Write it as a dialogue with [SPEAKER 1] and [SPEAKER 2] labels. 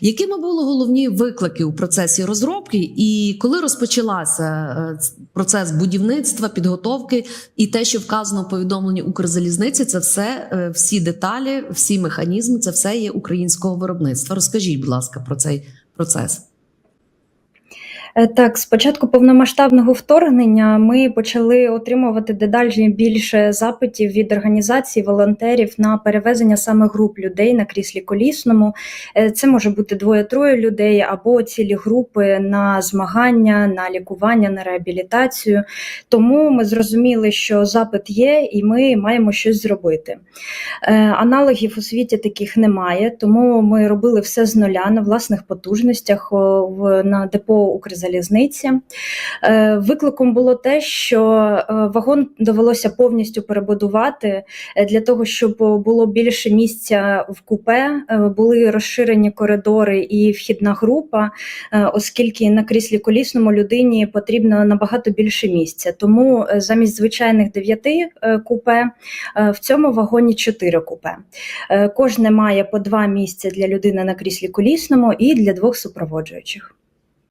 [SPEAKER 1] Якими були головні виклики у процесі розробки, і коли розпочалася е, процес будівництва, підготовки, і те, що вказано в повідомленні Укрзалізниці, це все е, всі деталі, всі механізми, це все є українського виробництва. Розкажіть, будь ласка, про цей процес.
[SPEAKER 2] Е, Так, з початку повномасштабного вторгнення ми почали отримувати дедалі більше запитів від організацій, волонтерів на перевезення саме груп людей на кріслі колісному. Е, Це може бути двоє-троє людей або цілі групи на змагання, на лікування, на реабілітацію. Тому ми зрозуміли, що запит є, і ми маємо щось зробити. Е, Аналогів у світі таких немає, тому ми робили все з нуля на власних потужностях на депо Укрзалізниці. Е, Викликом було те, що е, вагон довелося повністю перебудувати е, для того, щоб було більше місця в купе, були розширені коридори і вхідна група, оскільки на кріслі колісному людині потрібно набагато більше місця. Тому замість звичайних дев'яти купе в цьому вагоні чотири купе. Кожне має по два місця для людини на кріслі колісному і для двох супроводжуючих.